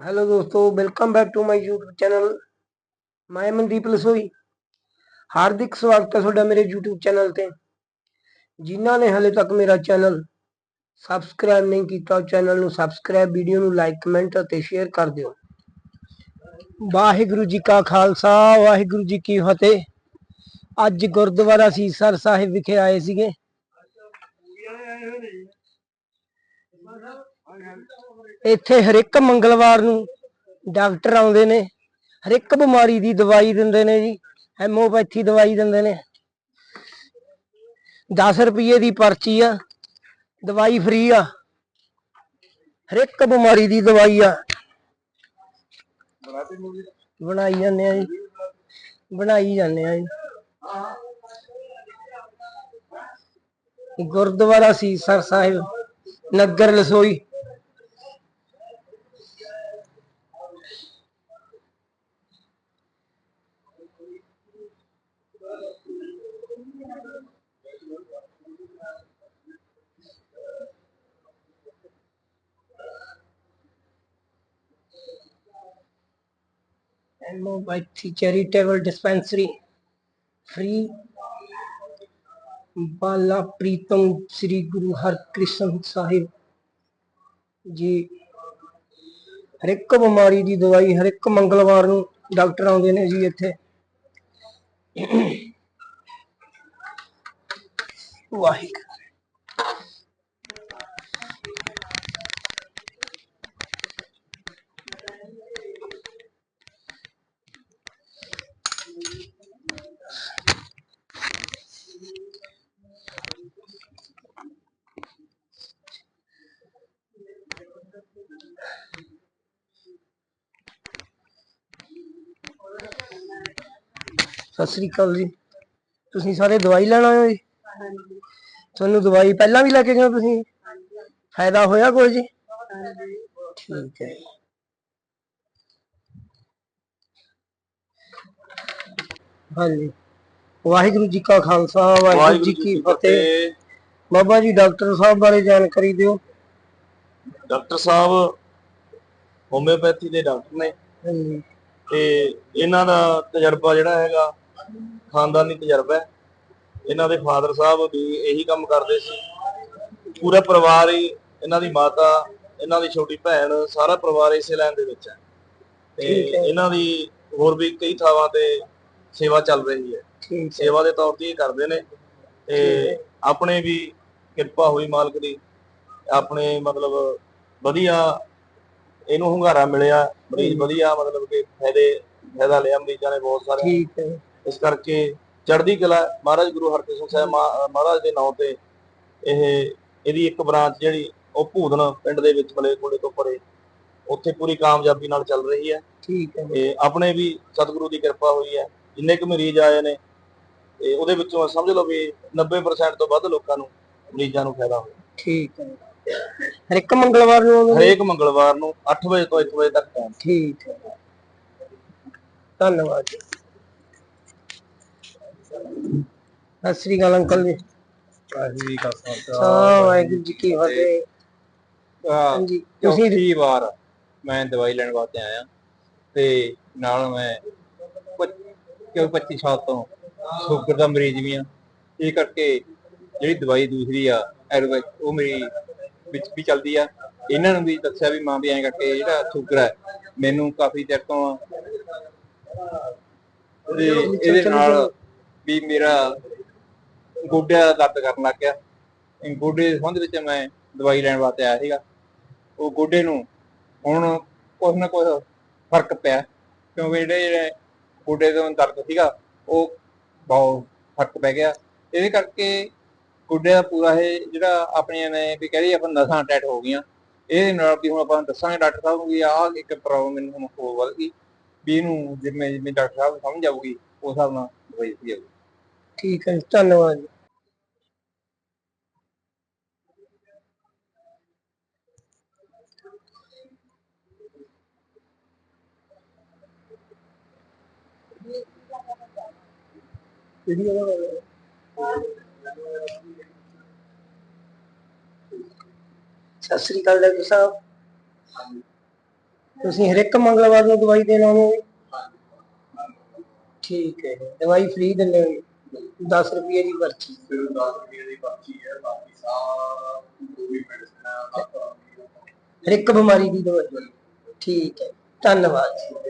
Hello ਦੋਸਤੋ welcome back to my YouTube channel ਮੈਂ ਮਨਦੀਪ ਲਸੋਈ ਹਾਰਦਿਕ ਸਵਾਗਤ ਹੈ ਤੁਹਾਡਾ ਮੇਰੇ YouTube ਚੈਨਲ ਤੇ ਜਿਨ੍ਹਾਂ ਨੇ ਹਲੇ ਤੱਕ ਮੇਰਾ ਚੈਨਲ ਸਬਸਕ੍ਰਾਈਬ ਨਹੀਂ ਕੀਤਾ ਚੈਨਲ ਨੂੰ ਸਬਸਕ੍ਰਾਈਬ ਵੀਡੀਓ ਨੂੰ ਲਾਈਕ ਕਮੈਂਟ ਅਤੇ ਸ਼ੇਅਰ ਕਰ ਦਿਓ ਵਾਹਿਗੁਰੂ ਜੀ ਕਾ ਖਾਲਸਾ ਵਾਹਿਗੁਰੂ ਜੀ ਕੀ ਫਤਿਹ ਅੱਜ ਗੁਰਦੁਆਰਾ ਸੀਸਰ ਸਾਹਿਬ ਵਿਖੇ ਆਏ ਸੀਗੇ ਇੱਥੇ ਹਰ ਇੱਕ ਮੰਗਲਵਾਰ ਨੂੰ ਡਾਕਟਰ ਆਉਂਦੇ ਨੇ, ਹਰ ਇੱਕ ਬਿਮਾਰੀ ਦੀ ਦਵਾਈ ਦਿੰਦੇ ਨੇ ਜੀ ਹੈਮੋਪੈਥੀ ਦਵਾਈ ਦਿੰਦੇ ਨੇ। 10 ਰੁਪਏ ਦੀ ਪਰਚੀ ਆ, ਦਵਾਈ ਫ੍ਰੀ ਆ, ਹਰ ਇੱਕ ਬਿਮਾਰੀ ਦੀ ਦਵਾਈ ਆ। ਬਣਾਈ ਜਾਂਦੇ ਆ ਜੀ, ਬਣਾਈ ਜਾਂਦੇ ਆ ਜੀ। Gurdwara Sisar Sahib, Nagar Lasoi homeopathy charitable dispensary free Bala Pritam Sri Guru Harkrishan Sahib ji ਹਰ ਇੱਕ ਬਿਮਾਰੀ ਦੀ ਦਵਾਈ ਹਰ ਇੱਕ ਮੰਗਲਵਾਰ ਨੂੰ ਡਾਕਟਰ ਆਉਂਦੇ ਨੇ ਜੀ ਇੱਥੇ ਵਾਹਿਗੁਰੂ ਸਤਿ ਸ੍ਰੀ ਅਕਾਲ ਜੀ। ਤੁਸੀਂ ਸਾਰੇ ਦਵਾਈ ਲੈਣ ਆਏ ਹੋ ਜੀ? ਤੁਹਾਨੂੰ ਦਵਾਈ ਪਹਿਲਾਂ ਵੀ ਲੈ ਕੇ ਗਏ ਹੋ ਤੁਸੀਂ? ਫਾਇਦਾ ਹੋਇਆ ਕੋਈ ਜੀ? ਠੀਕ ਹੈ ਹਾਂਜੀ। ਵਾਹਿਗੁਰੂ ਜੀ ਕਾ ਖਾਲਸਾ ਵਾਹਿਗੁਰੂ ਜੀ ਕੀ ਫਤਿਹ। ਬਾਬਾ ਜੀ ਡਾਕਟਰ ਸਾਹਿਬ ਬਾਰੇ ਜਾਣਕਾਰੀ ਦਿਓ। ਡਾਕਟਰ ਸਾਹਿਬ ਹੋਮਿਓਪੈਥੀ ਦੇ ਡਾਕਟਰ ਨੇ। ਤੇ ਇਹਨਾਂ ਦਾ ਤਜਰਬਾ ਜਿਹੜਾ ਹੈਗਾ ਖਾਨਦਾਨੀ ਤਜਰਬਾ ਹੈ। ਇਹਨਾਂ ਦੇ ਫਾਦਰ ਸਾਹਿਬ ਵੀ ਇਹੀ ਕੰਮ ਕਰਦੇ ਸੀ। ਪੂਰਾ ਪਰਿਵਾਰ ਹੀ ਇਹਨਾਂ ਦੀ ਮਾਤਾ ਇਹਨਾਂ ਦੀ ਛੋਟੀ ਭੈਣ ਸਾਰਾ ਪਰਿਵਾਰ ਇਸੇ ਲਾਈਨ ਦੇ ਵਿੱਚ ਹੈ। ਤੇ। ਇਹਨਾਂ ਦੀ ਹੋਰ ਵੀ ਕਈ ਥਾਵਾਂ ਤੇ ਸੇਵਾ ਚੱਲ ਰਹੀ ਹੈ। ਸੇਵਾ ਦੇ ਤੌਰ ਤੇ ਇਹ ਕਰਦੇ ਨੇ। ਤੇ ਆਪਣੇ ਵੀ ਕਿਰਪਾ ਹੋਈ ਮਾਲਕ ਦੀ। ਆਪਣੇ ਮਤਲਬ ਵਧੀਆ ਇਹਨੂੰ ਹੁੰਗਾਰਾ ਮਿਲਿਆ। ਮਰੀਜ਼ ਵਧੀਆ ਮਤਲਬ ਕਿ ਫਾਇਦੇ ਫਾਇਦਾ ਲਿਆ। ਮਰੀਜ਼ਾਂ ਨੇ ਬਹੁਤ ਸਾਰੇ ਠੀਕ ਹੈ। ਇਸ ਕਰਕੇ ਚੜ੍ਹਦੀ ਕਲਾ ਮਹਾਰਾਜ ਗੁਰੂ ਹਰਕ੍ਰਿਸ਼ਨ ਸਾਹਿਬ ਮਹਾ- ਮਹਾਰਾਜ ਦੇ ਨਾਂ ਤੇ ਇਹ ਇਹਦੀ ਇੱਕ ਬ੍ਰਾਂਚ ਜਿਹੜੀ ਉਹ ਭੂਦਨ ਪਿੰਡ ਦੇ ਵਿੱਚ ਮਲੇ ਕੋਲੇ ਤੋਂ ਪਰੇ ਉੱਥੇ ਪੂਰੀ ਕਾਮਯਾਬੀ ਨਾਲ ਚੱਲ ਰਹੀ ਹੈ। ਠੀਕ ਹੈ। ਤੇ ਆਪਣੇ ਵੀ ਸਤਿਗੁਰੂ ਦੀ ਕਿਰਪਾ ਹੋਈ ਹੈ। ਜਿੰਨੇ ਕੁ ਮਰੀਜ਼ ਆਏ ਨੇ ਤੇ ਉਹਦੇ ਵਿੱਚੋਂ ਸਮਝ ਲਓ ਵੀ 90% ਤੋਂ ਵੱਧ ਲੋਕਾਂ ਨੂੰ ਮਰੀਜ਼ਾਂ ਨੂੰ ਫਾਇਦਾ ਹੋਇਆ। ਠੀਕ ਹੈ। ਹਰ ਇੱਕ ਮੰਗਲਵਾਰ ਨੂੰ? ਹਰੇਕ ਮੰਗਲਵਾਰ ਨੂੰ 8 ਵਜੇ ਤੋਂ 1 ਵਜੇ ਤੱਕ ਟਾਈਮ ਠੀਕ ਹੈ। ਧੰਨਵਾਦ ਜੀ। ਸਤਿ ਸ੍ਰੀ ਅਕਾਲ ਅੰਕਲ ਜੀ। ਆਹੀ ਕਾ ਹਾਂ ਵਾਹਿਗੁਰੂ ਜੀ ਕੀ ਫਤਿਹ। ਹਾਂਜੀ ਤੁਸੀਂ ਚੌਥੀ ਵਾਰ ਮੈਂ ਦਵਾਈ ਲੈਣ ਵਾਸਤੇ ਆਇਆ ਤੇ ਨਾਲ ਮੈਂ ਕਿਉਂ 25 ਸਾਲ ਤੋਂ ਸ਼ੂਗਰ ਦਾ ਮਰੀਜ਼ ਵੀ ਆ ਇਹ ਕਰਕੇ ਜਿਹੜੀ ਦਵਾਈ ਦੂਸਰੀ ਆ ਐਲੋਪੈਥ ਉਹ ਮੇਰੀ ਵਿੱਚ ਵੀ ਚੱਲਦੀ ਆ। ਇਹਨਾਂ ਨੂੰ ਵੀ ਦੱਸਿਆ ਵੀ ਮਾਂ ਵੀ ਐਂ ਕਰਕੇ ਜਿਹੜਾ ਸ਼ੂਗਰ ਹੈ ਮੈਨੂੰ ਕਾਫੀ ਚਿਰ ਤੋਂ ਆ। ਤੇ ਇਹਦੇ ਨਾਲ ਵੀ ਮੇਰਾ ਗੋਡਿਆਂ ਦਾ ਦਰਦ ਕਰਨ ਲੱਗ ਗਿਆ। ਗੋਡੇ ਦੇ ਸੰਬੰਧ ਵਿੱਚ ਮੈਂ ਦਵਾਈ ਲੈਣ ਵਾਸਤੇ ਆਇਆ ਸੀਗਾ। ਉਹ ਗੋਡੇ ਨੂੰ ਹੁਣ ਕੁਛ ਨਾ ਕੁਛ ਫ਼ਰਕ ਪਿਆ ਕਿਉਂਕਿ ਜਿਹੜੇ ਜਿਹੜੇ ਗੋਡੇ ਤੋਂ ਦਰਦ ਸੀਗਾ, ਉਹ ਬਹੁਤ ਫ਼ਰਕ ਪੈ ਗਿਆ। ਇਹਦੇ ਕਰਕੇ ਗੋਡੇ ਦਾ ਪੂਰਾ ਇਹ ਜਿਹੜਾ ਆਪਣੀਆਂ ਨੇ ਵੀ ਕਹਿ ਕਹਿੰਦੇ ਆਪਾਂ ਨਸਾਂ ਟੈਟ ਹੋ ਗਈਆਂ। ਇਹਦੇ ਨਾਲ ਵੀ ਹੁਣ ਆਪਾਂ ਦੱਸਾਂਗੇ ਡਾਕਟਰ ਸਾਹਿਬ ਨੂੰ ਵੀ ਆਹ ਇੱਕ ਪ੍ਰੋਬਲਮ ਮੈਨੂੰ ਹੁਣ ਹੋ ਵੱਧ ਗਈ। ਵੀ ਇਹਨੂੰ ਜਿਵੇਂ ਜਿਵੇਂ ਡਾਕਟਰ ਸਾਹਿਬ ਨੂੰ ਸਮਝ ਆਊਗੀ, ਉਸ ਹਿਸਾਬ ਨਾਲ ਦਵਾਈ ਦਿੱਤੀ ਜਾਊਗੀ। ਠੀਕ ਹੈ ਜੀ, ਧੰਨਵਾਦ ਜੀ। ਕਿਹੜੀ ਜਗ੍ਹਾ ਕਰ ਰਹੇ ਸਤਿ ਸ੍ਰੀ ਅਕਾਲ ਡਾਕਟਰ ਸਾਹਿਬ। ਤੁਸੀਂ ਹਰ ਇੱਕ ਮੰਗਲਵਾਰ ਨੂੰ ਦਵਾਈ ਦੇਣ ਆਉਂਦੇ ਠੀਕ ਹੈ ਜੀ। ਦਵਾਈ ਫ੍ਰੀ ਦਿੰਦੇ ਹੋ 10 ਰੁਪਏ ਦੀ ਪਰਚੀ। ਫਿਰ 10 ਰੁਪਏ ਦੀ ਪਰਚੀ ਹੈ ਬਾਕੀ ਸਾਰਾ ਜੋ ਵੀ ਮੈਡੀਸਨ ਹੈ ਹਰ ਇੱਕ ਬਿਮਾਰੀ ਦੀ ਦਵਾਈ। ਠੀਕ ਹੈ ਧੰਨਵਾਦ। ਜੀ